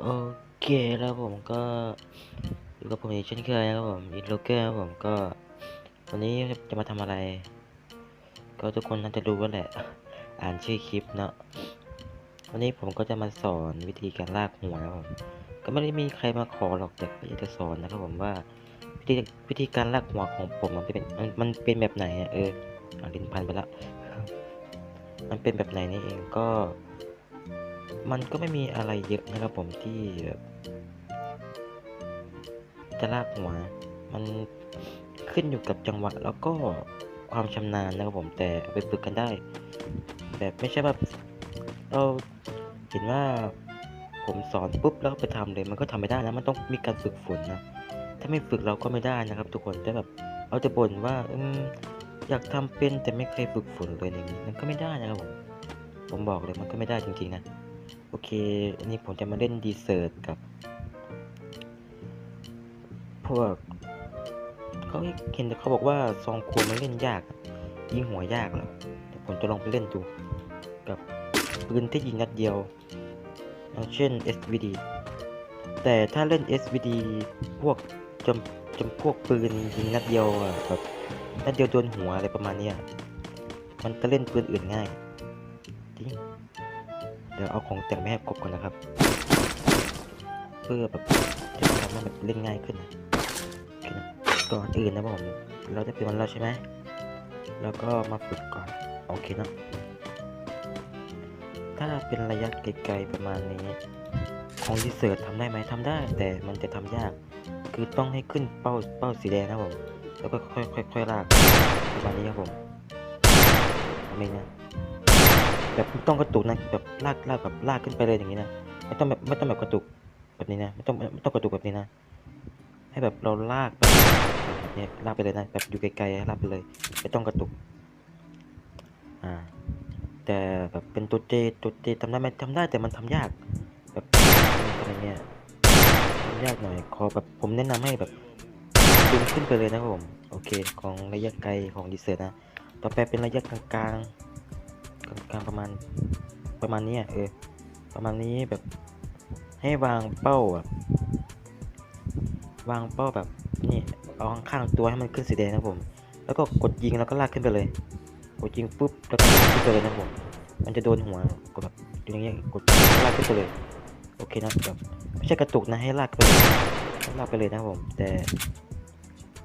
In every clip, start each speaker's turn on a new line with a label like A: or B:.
A: โอเคแล้วผมก็อยู่กับผมอีกเช่นเคยนะครับผมอีโลเกอร์ครับผมก็วันนี้จะมาทำอะไร ก็ทุกคนน่าจะรู้ว่าแหละ อ่านชื่อคลิปเนาะวันนี้ผมก็จะมาสอนวิธีการลากหัวนะครับผมก็ไม่ได้มีใครมาขอหรอกแต่ก็อยากจะสอนนะครับผมว่าวิธีวิธีการลากหัวของผมมันเป็นมันมันเป็นแบบไหนอะเออเอาลิ้นพันไปแล้วมันเป็นแบบไหนนี่เองก็ มันก็ไม่มีอะไรเยอะนะครับผมที่แบบจะลากหัว มันขึ้นอยู่กับจังหวะแล้วก็ความชำนาญนะครับผมแต่ไปฝึกกันได้ แบบไม่ใช่แบบเราเห็นว่าผมสอนปุ๊บแล้วไปทำเลยมันก็ทำไม่ได้นะมันต้องมีการฝึกฝนนะถ้าไม่ฝึกเราก็ไม่ได้นะครับ ทุกคนแต่แบบเอาจะบ่นว่าอืมอยากทำเป็นแต่ไม่เคยฝึกฝนเลยอย่างนี้มันก็ไม่ได้นะครับผมผมบอกเลยมันก็ไม่ได้จริงๆนะ โอเค อันนี้ผมจะมาเล่นดีเซอร์ตกับ พวกเขาเห็นแต่เขาบอกว่าซองคูมันเล่นยาก ยิงหัวยากเหรอแต่ผมจะลองไปเล่นดู กับปืนที่ยิงนัดเดียวอย่างเช่น SVD แต่ถ้าเล่น SVD พวกจำจำพวกปืนยิงนัดเดียวอะแบบนัดเดียวโดนหัวอะไรประมาณนี้มันจะเล่นปืนอื่นง่ายจริง ดี๋ยวเอาของแต่งไม่ให้ครบก่อนนะครับ เพื่อแบบจะทำให้แบบเล่นง่ายขึ้นนะก่อนอื่นนะผมเราจะเป็นวันแล้วใช่ไหมแล้วก็มาฝึกก่อนโอเคเนอะถ้าเป็นระยะไกลๆประมาณนี้ของดีเซิร์ตทำได้ไหมทำได้ แต่มันจะทำยาก คือต้องให้ขึ้นเป้าเป้าสีแดงนะผมแล้วก็ค่อยค่อยค่อยลากประมาณนี้ครับผมทำเองนะ แบบไม่ต้องกระตุกนะแบบลากลากแบบลากขึ้นไปเลยอย่างนี้นะไม่ต้องแบบไม่ต้องแบบกระตุกแบบนี้นะไม่ต้องไม่ต้องกระตุกแบบนี้นะ ให้แบบเราลากแบบนี้ลากไปเลยนะแบบอยู่ไกลๆลากไปเลย ไม่ต้องกระตุกอ่าแต่แบบเป็นตัวเจตัวเจทำได้ไหมทำได้แต่มันทำยาก แบบอะไรเงี้ยทำยากหน่อยขอแบบผมแนะนำให้แบบดึงขึ้นไปเลยนะครับผมโอเค ของระยะไกลของดีเซอร์นะต่อไปเป็นระยะกลางๆ กางๆประมาณประมาณนี้เออประมาณนี้แบบให้วางเป้าแบบวางเป้าแบบนี่เอาข้างตัวให้มันขึ้นสีแดงนะผม แล้วก็กดยิงแล้วก็ลากขึ้นไปเลยกดยิงปุ๊บแล้วก็ลากขึ้นไปเลยนะผมมันจะโดนหัวกดแบบอย่างเงี้ยกดลากขึ้นไปเลยโอเคนะแบบไม่ใช่กระตุกนะให้ลากไปเลยให้ลากไปเลยนะผม แต่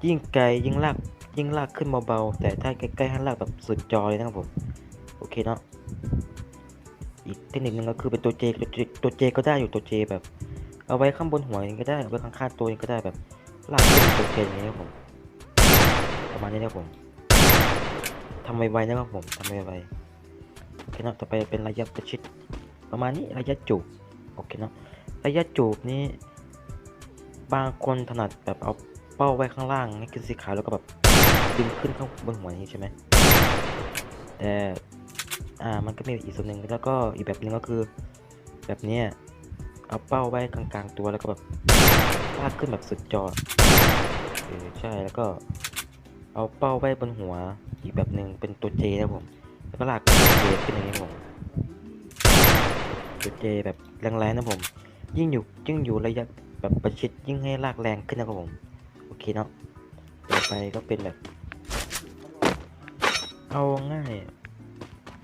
A: ยิ่งไกลยิ่งลากยิ่งลากขึ้นเบาๆแต่ถ้าใกล้ๆให้ลากแบบสุดจอเลยนะครับผม โอเคเนาะอีกเทคนิคนึงก็คือเป็นตัวเจตัวเจก็ได้อยู่ตัวเจแบบ เอาไว้ข้างบนหัวเองก็ได้เอาไว้ข้างๆตัวเองก็ได้แบบลากตัวเจอย่างนี้ครับผมประมาณนี้นะครับผมทำไวๆนะครับผมทำไวๆโอเคเนาะต่อไปเป็นระยะประชิดประมาณนี้ระยะจูบโอเคเนาะระยะจูบนี้ บางคนถนัดแบบเอาเป้าไว้ข้างล่างให้ขึ้นสีขาวแล้วก็แบบดึงขึ้นข้างบนหัวนี้ใช่ไหมแต่ อ่ามันก็มีอีกส่วนหนึ่งแล้วก็อีกแบบหนึ่งก็คือ แบบเนี้ยเอาเป้าไว้กลางๆตัวแล้วก็แบบลากขึ้นแบบสุดจอเออใช่แล้วก็ เอาเป้าไว้บนหัว อีกแบบหนึ่งเป็นตัวเจนะผมแล้วก็ลากตัวเจขึ้นอย่างนี้ผมตัวเจแบบแรงๆนะผม ยิ่งอยู่ยิ่งอยู่ระยะแบบประชิดยิ่งให้ลากแรงขึ้นนะครับผมโอเคเนาะต่อไปก็เป็นแบบ เอาง่าย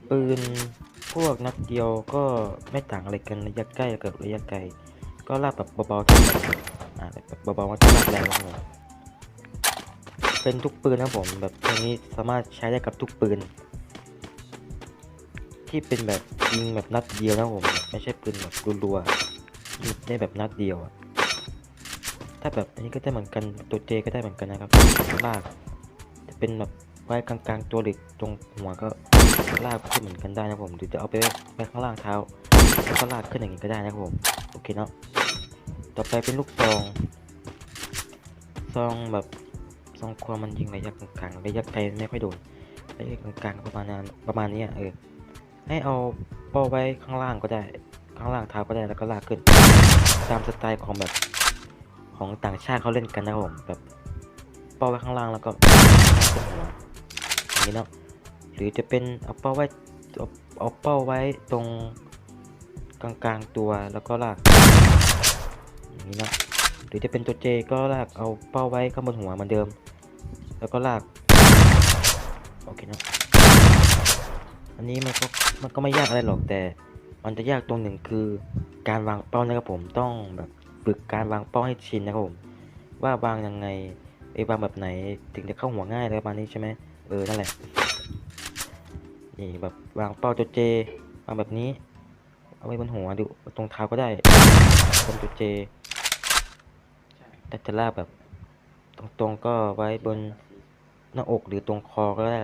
A: ปืนพวกนัดเดียวก็ไม่ต่างอะไรกันระยะใกล้กับระยะไกล ก็ลากแบบเบาๆที่อ่าแบบเบาๆที่ลากแรงนะครับผมเป็นทุกปืนนะผมแบบตัวนี้สามารถใช้ได้กับทุกปืน ที่เป็นแบบยิงแบบนัดเดียวนะผมไม่ใช่ปืนแบบรัวๆยิงได้แบบนัดเดียวอะถ้าแบบอันนี้ก็ได้เหมือนกันตัวเจก็ได้เหมือนกันนะครับลากจะเป็นแบบ ไว้กลางๆตัวหรือตรงหัวก็ลากขึ้นเหมือนกันได้นะผมหรือจะเอาไปไว้ข้างล่างเท้าแล้วก็ลากขึ้นอย่างนี้ก็ได้นะครับผมโอเคเนาะต่อไปเป็นลูกซองซองแบบซองความมันยิงระยะกลางๆระยะไกลไม่ค่อยโดนระยะกลางๆประมาณนั้นประมาณนี้เออให้เอาป้าไว้ข้างล่างก็ได้ข้างล่างเท้าก็ได้แล้วก็ลากขึ้น ตามสไตล์ของแบบของต่างชาติเขาเล่นกันนะผมแบบป้าไว้ข้างล่างแล้วก็ขึ้นหัว นี้เนาะหรือจะเป็นเอาเป้าไว้เอาเป้าไว้ตรงกลางกลางๆตัวแล้วก็ลากอย่างนี้นะหรือจะเป็นตัวเจก็ลากเอาเป้าไว้ข้างบนหัวเหมือนเดิม แล้วก็ลากโอเคนะอันนี้มันก็มันก็ไม่ยากอะไรหรอกแต่ มันจะยากตรงหนึ่งคือการวางเป้านะครับผมต้องแบบฝึกการวางเป้าให้ชินนะครับผมว่าวางยังไงไอ้วางแบบไหนถึงจะเข้าหัวง่ายอะไรประมาณนี้ใช่ไหม เออ นั่นแหละ นี่แบบวางเป้าตัวเจวางแบบนี้ เอาไว้บนหัวดูตรงเท้าก็ได้บนตัวเจแต่จะลากแบบ ตรงๆก็ไว้บนหน้าอกหรือตรงคอก็ได้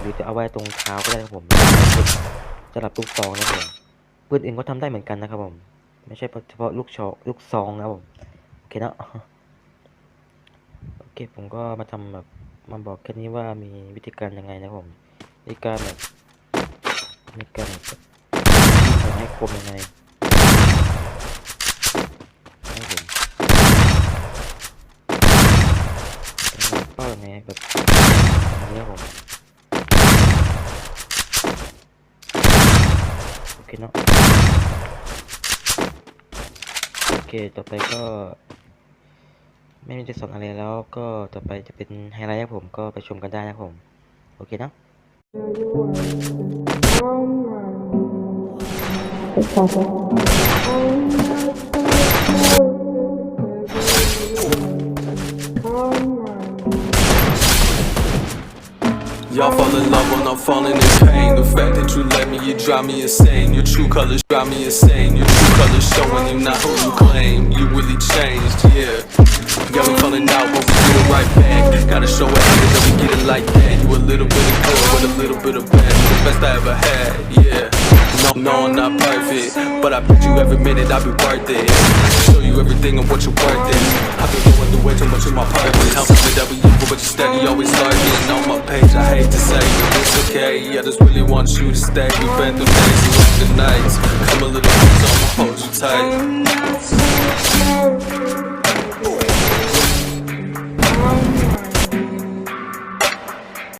A: หรือจะเอาไว้ตรงเท้าก็ได้ครับผมสำหรับลูกซองนะครับผมปืนอื่นก็ทำได้เหมือนกันนะครับผม ไม่ใช่เฉพาะลูกชอลูกซองนะครับผม โอเคนะโอเคผมก็มาทำแบบ มาบอกแค่นี้ว่ามีวิธีการยังไงนะผมวิธีการแบบมีการแบบยิงให้คมยังไงนะครับผมการวางเป้ายังไงแบบอย่างนี้ผมโอเคเนาะโอเคต่อไปก็ ไม่มีจะสอนอะไรแล้วก็ต่อไปจะเป็นไฮไลท์ครับผมก็ไปชมกันได้นะครับผม โอเคเนาะ
B: Y'all fall in love when I'm falling in pain. The fact that you let me, you drive me insane. Your true colors drive me insane. Your true colors showing you not who you claim. You really changed, yeah. Yeah, we falling out, but we do it right back. Gotta show hater that we get it like that. You a little bit of good with a little bit of bad. The best I ever had, yeah. No, no, I'm not perfect, but I bet you every minute I'll be worth it. Show you everything and what you're worth it. I've been going through way too much of my purpose. Helping the W, but you steady always lurking on my page. I hate to say it, it's okay. I just really want you to stay. We've been through days and after nights. Come a little closer, so I'ma hold you tight. I'm